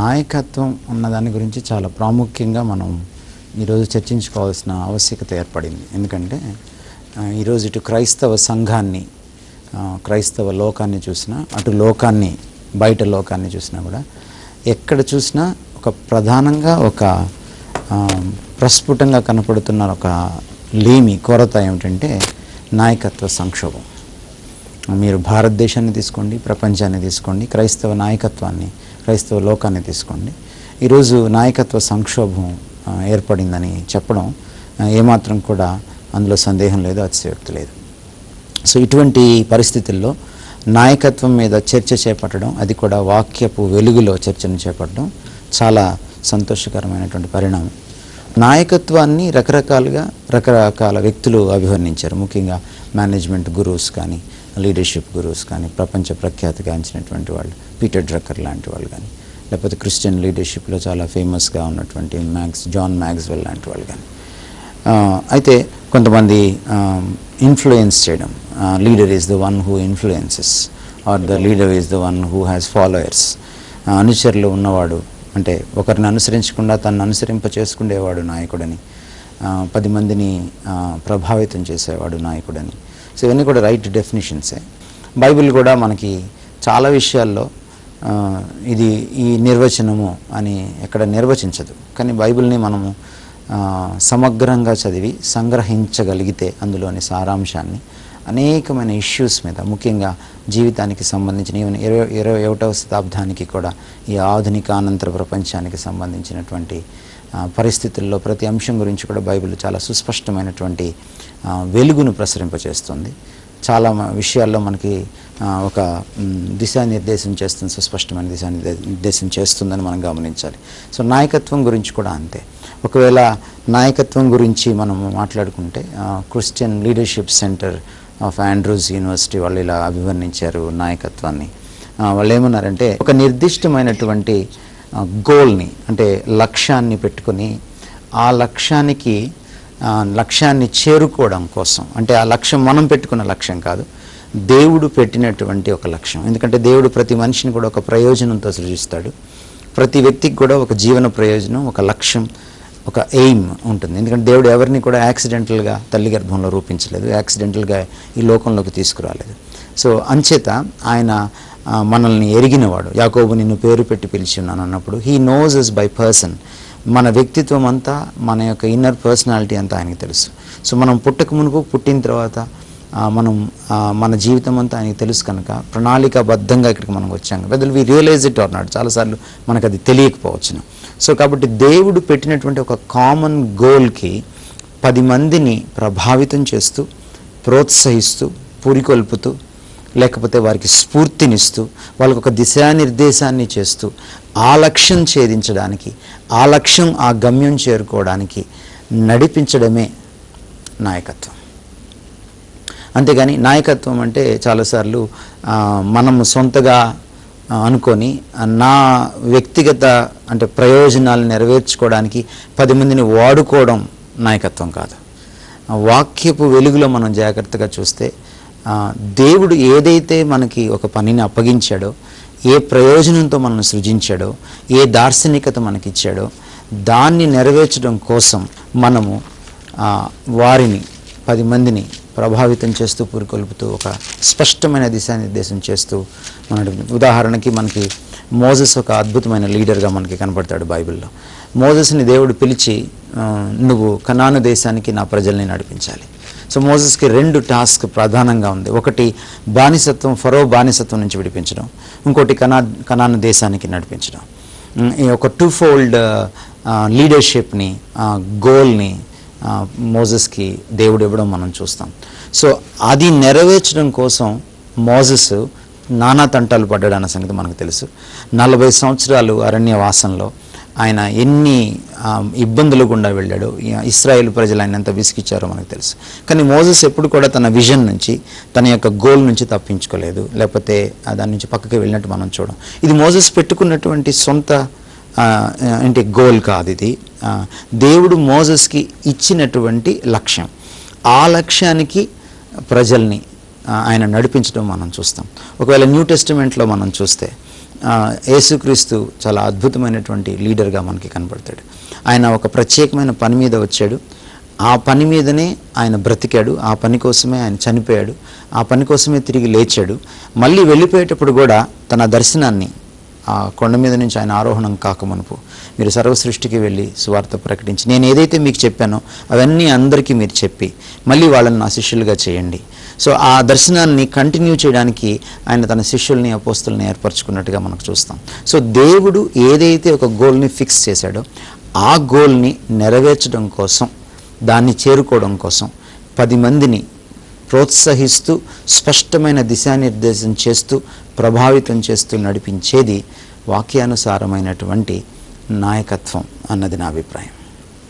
నాయకత్వం ఉన్నదాని గురించి చాలా ప్రాముఖ్యంగా మనం ఈరోజు చర్చించుకోవాల్సిన ఆవశ్యకత ఏర్పడింది. ఎందుకంటే ఈరోజు ఇటు క్రైస్తవ సంఘాన్ని క్రైస్తవ లోకాన్ని చూసినా అటు లోకాన్ని బయట లోకాన్ని చూసినా కూడా ఎక్కడ చూసినా ఒక ప్రధానంగా ఒక ప్రస్ఫుటంగా కనపడుతున్న ఒక లేమి కొరత ఏమిటంటే నాయకత్వ సంక్షోభం. మీరు భారతదేశాన్ని తీసుకోండి ప్రపంచాన్ని తీసుకోండి క్రైస్తవ నాయకత్వాన్ని క్రైస్తవ లోకాన్ని తీసుకోండి. ఈరోజు నాయకత్వ సంక్షోభం ఏర్పడిందని చెప్పడం ఏమాత్రం కూడా అందులో సందేహం లేదు అతిశయోక్తి లేదు. సో ఇటువంటి పరిస్థితుల్లో నాయకత్వం మీద చర్చ చేపట్టడం అది కూడా వాక్యపు వెలుగులో చర్చను చేపట్టడం చాలా సంతోషకరమైనటువంటి పరిణామం. నాయకత్వాన్ని రకరకాలుగా రకరకాల వ్యక్తులు అభివర్ణించారు. ముఖ్యంగా మేనేజ్మెంట్ గురూస్ కానీ లీడర్షిప్ గురూస్ కానీ ప్రపంచ ప్రఖ్యాతిగాంచినటువంటి వాళ్ళు పీటర్ డ్రక్కర్ లాంటి వాళ్ళు కానీ లేకపోతే క్రిస్టియన్ లీడర్షిప్లో చాలా ఫేమస్గా ఉన్నటువంటి మ్యాక్స్ జాన్ మ్యాక్స్వెల్ లాంటి వాళ్ళు కానీ. అయితే కొంతమంది ఇన్ఫ్లుయెన్స్ చేయడం leader is the one who influences are the leader is the one who has followers అనుచరులు ఉన్నవాడు అంటే ఒకరిని అనుసరించకుండా తను అనుసరింప చేసుకునేవాడు నాయకుడని పది మందిని ప్రభావితం చేసేవాడు నాయకుడని సో ఇవన్నీ కూడా రైట్ డెఫినేషన్సే బైబిల్ కూడా మనకి చాలా విషయాల్లో ఇది ఈ నిర్వచనము అని ఎక్కడ నిర్వచించదు. కానీ బైబిల్ని మనము సమగ్రంగా చదివి సంగ్రహించగలిగితే అందులోని సారాంశాన్ని అనేకమైన ఇష్యూస్ మీద ముఖ్యంగా జీవితానికి సంబంధించిన ఈవెన్ ఇరవై ఇరవై ఒకటవ శతాబ్దానికి కూడా ఈ ఆధునిక అనంతర ప్రపంచానికి సంబంధించినటువంటి పరిస్థితుల్లో ప్రతి అంశం గురించి కూడా బైబిల్ చాలా సుస్పష్టమైనటువంటి వెలుగును ప్రసరింపచేస్తుంది. చాలా విషయాల్లో మనకి ఒక దిశానిర్దేశం చేస్తుంది సుస్పష్టమైన దిశానిర్దేశం చేస్తుందని మనం గమనించాలి. సో నాయకత్వం గురించి కూడా అంతే. ఒకవేళ నాయకత్వం గురించి మనం మాట్లాడుకుంటే Christian leadership centre of Andrews university వాళ్ళు ఇలా అభివర్ణించారు నాయకత్వాన్ని. వాళ్ళు ఏమన్నారంటే ఒక నిర్దిష్టమైనటువంటి గోల్ని అంటే లక్ష్యాన్ని పెట్టుకొని ఆ లక్ష్యానికి లక్ష్యాన్ని చేరుకోవడం కోసం. అంటే ఆ లక్ష్యం మనం పెట్టుకున్న లక్ష్యం కాదు. దేవుడు పెట్టినటువంటి ఒక లక్ష్యం. ఎందుకంటే దేవుడు ప్రతి మనిషిని కూడా ఒక ప్రయోజనంతో సృజిస్తాడు. ప్రతి వ్యక్తికి కూడా ఒక జీవన ప్రయోజనం ఒక లక్ష్యం ఒక ఎయిమ్ ఉంటుంది. ఎందుకంటే దేవుడు ఎవరిని కూడా యాక్సిడెంటల్గా తల్లి గర్భంలో రూపించలేదు. యాక్సిడెంటల్గా ఈ లోకంలోకి తీసుకురాలేదు. సో అంచేత ఆయన మనల్ని ఎరిగినవాడు. యాకోబు నిన్ను పేరు పెట్టి పిలిచి ఉన్నాను అన్నప్పుడు he knows is by person మన వ్యక్తిత్వం అంతా మన యొక్క ఇన్నర్ పర్సనాలిటీ అంతా ఆయనకి తెలుసు. సో మనం పుట్టక మునుపు పుట్టిన తర్వాత మనం మన జీవితం అంతా ఆయనకి తెలుసు కనుక ప్రణాళికాబద్ధంగా ఇక్కడికి మనం వచ్చాం. Whether we realise it or not చాలాసార్లు మనకు అది తెలియకపోవచ్చును. సో కాబట్టి దేవుడు పెట్టినటువంటి ఒక కామన్ గోల్కి పది మందిని ప్రభావితం చేస్తూ ప్రోత్సహిస్తూ పురికొల్పుతూ లేకపోతే వారికి స్ఫూర్తినిస్తూ వాళ్ళకు ఒక దిశానిర్దేశాన్ని చేస్తూ ఆ లక్ష్యం ఛేదించడానికి ఆ లక్ష్యం ఆ గమ్యం చేరుకోవడానికి నడిపించడమే నాయకత్వం. అంతేగాని నాయకత్వం అంటే చాలాసార్లు మనం మనము సొంతగా అనుకొని నా వ్యక్తిగత అంటే ప్రయోజనాలు నెరవేర్చుకోవడానికి పది మందిని వాడుకోవడం నాయకత్వం కాదు. వాక్యపు వెలుగులో మనం జాగ్రత్తగా చూస్తే దేవుడు ఏదైతే మనకి ఒక పనిని అప్పగించాడో ఏ ప్రయోజనంతో మనల్ని సృజించాడో ఏ దార్శనికత మనకిచ్చాడో దాన్ని నెరవేర్చడం కోసం మనము వారిని పది మందిని ప్రభావితం చేస్తూ పురికొల్పుతూ ఒక స్పష్టమైన దిశానిర్దేశం చేస్తూ మన ఉదాహరణకి మనకి మోజస్ ఒక అద్భుతమైన లీడర్గా మనకి కనపడతాడు బైబిల్లో. మోజస్ని దేవుడు పిలిచి నువ్వు కనాను దేశానికి నా ప్రజల్ని నడిపించాలి. సో మోజెస్కి రెండు టాస్క్ ప్రధానంగా ఉంది. ఒకటి బానిసత్వం ఫరో బానిసత్వం నుంచి విడిపించడం. ఇంకోటి కనా కనాను దేశానికి నడిపించడం. ఈ ఒక టూ ఫోల్డ్ లీడర్షిప్ని గోల్ని మోజెస్కి దేవుడు ఇవ్వడం మనం చూస్తాం. సో అది నెరవేర్చడం కోసం మోజెస్ నానా తంటాలు పడ్డాడు అన్న సంగతి మనకు తెలుసు. నలభై సంవత్సరాలు అరణ్యవాసంలో ఆయన ఎన్ని ఇబ్బందులు గుండా వెళ్ళాడు. ఇస్రాయేల్ ప్రజలు ఆయన ఎంత విసిగిచ్చారో మనకు తెలుసు. కానీ మోజెస్ ఎప్పుడు కూడా తన విజన్ నుంచి తన యొక్క గోల్ నుంచి తప్పించుకోలేదు. లేకపోతే దాని నుంచి పక్కకి వెళ్ళినట్టు మనం చూడం. ఇది మోజెస్ పెట్టుకున్నటువంటి సొంత అంటే గోల్ కాదు ఇది. దేవుడు మోజెస్కి ఇచ్చినటువంటి లక్ష్యం. ఆ లక్ష్యానికి ప్రజల్ని ఆయన నడిపించడం మనం చూస్తాం. ఒకవేళ న్యూ టెస్టిమెంట్లో మనం చూస్తే యేసుక్రీస్తు చాలా అద్భుతమైనటువంటి లీడర్గా మనకి కనబడతాడు. ఆయన ఒక ప్రత్యేకమైన పని మీద వచ్చాడు. ఆ పని మీదనే ఆయన బ్రతికాడు. ఆ పని కోసమే ఆయన చనిపోయాడు. ఆ పని కోసమే తిరిగి లేచాడు. మళ్ళీ వెళ్ళిపోయేటప్పుడు కూడా తన దర్శనాన్ని ఆ కొండ మీద నుంచి ఆయన ఆరోహణం కాకమునుపు. మీరు సర్వ సృష్టికి వెళ్ళి సువార్త ప్రకటించి నేను ఏదైతే మీకు చెప్పానో అవన్నీ అందరికీ మీరు చెప్పి మళ్ళీ వాళ్ళని నా శిష్యులుగా చేయండి. సో ఆ దర్శనాన్ని కంటిన్యూ చేయడానికి ఆయన తన శిష్యుల్ని అపోస్తుల్ని ఏర్పరచుకున్నట్టుగా మనకు చూస్తాం. సో దేవుడు ఏదైతే ఒక గోల్ని ఫిక్స్ చేశాడో ఆ గోల్ని నెరవేర్చడం కోసం దాన్ని చేరుకోవడం కోసం పది మందిని ప్రోత్సహిస్తూ స్పష్టమైన దిశానిర్దేశం చేస్తూ ప్రభావితం చేస్తూ నడిపించేది వాక్యానుసారమైనటువంటి నాయకత్వం అన్నది నా అభిప్రాయం.